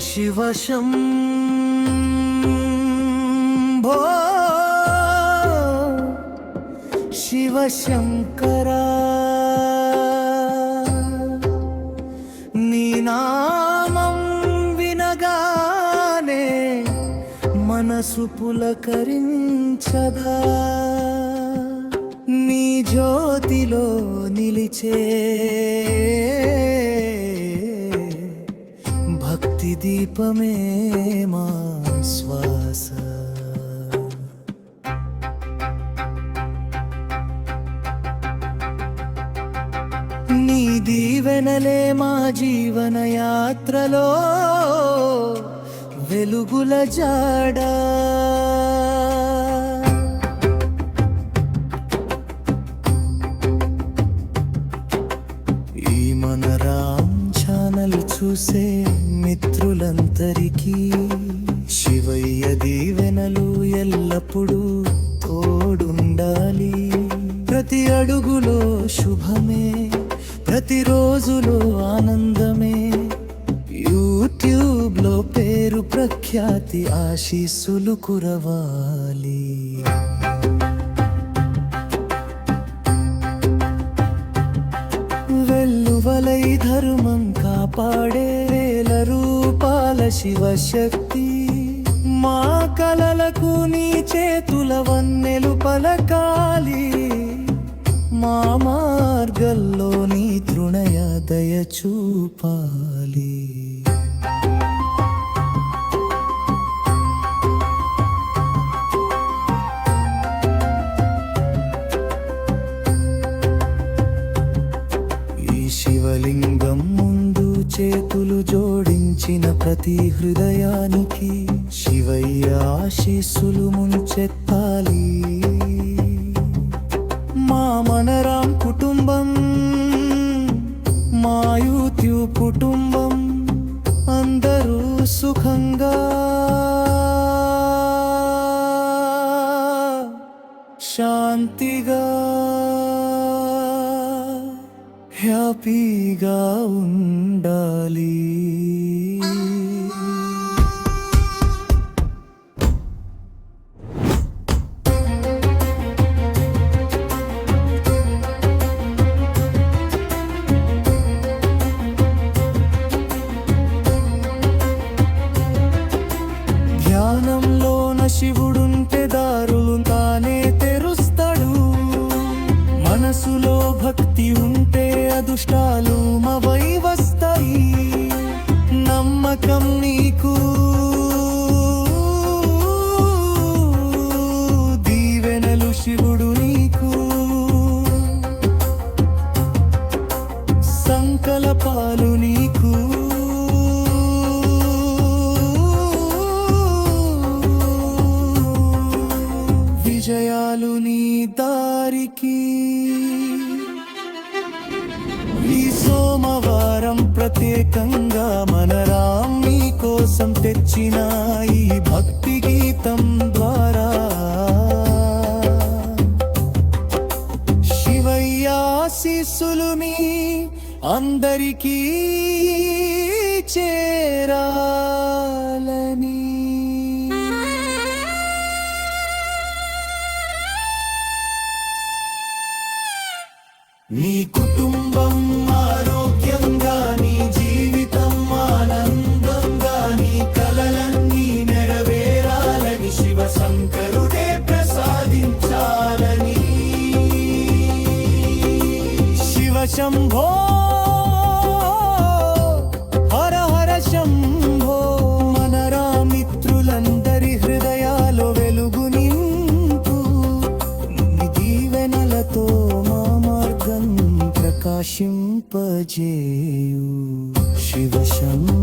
శివ శంభో శివ శంకరా నీ నామం వినగానే మనసు పులకరించదా? నీ జ్యోతిలో నిలిచే దీపమే మా శ్వాస. నీ దీవెనలే మా జీవన యాత్రలో వెలుగుల జాడా. ఈ మన రామ్ చూసే మిత్రులందరికీ శివయ్య దీవెనలు ఎల్లప్పుడూ తోడుండాలి. ప్రతి అడుగులో శుభమే ప్రతిరోజులో ఆనందమే. యూట్యూబ్లో పేరు ప్రఖ్యాతి ఆశీస్సులు కురవాలి. కాపాడే వేల రూపాల శివశక్తి. మా కలలకు నీ చేతుల వన్నెలు పలకాలి. మా మార్గంలో నీ తృణయ దయ చూపాలి. పలికిన ప్రతి హృదయానికి శివయ్య ఆశీస్సులు ముంచెత్తాలి. మా మనరాం కుటుంబం మా యూత్యు కుటుంబం అందరూ సుఖంగా శాంతిగా హ్యాపీగా ఉండా ధ్యానంలోన శివుడుంటే దారులు తానే తెరుస్తాడు. మనసులో భక్తి ఉంటే అదుష్టాలు ప్రత్యేకంగా మన రామ్ నీ కోసం తెచ్చిన ఈ భక్తి గీతం ద్వారా. శివయ్యాశీస్సులు మీ అందరికీ చేరాలని. నీ కుటుంబం శంభో హర హర శంభో మనరా మిత్రులందరి హృదయాలు వెలుగు నింపు దీవెనలతో మా మార్గం ప్రకాశింపజేయు శివ శంభో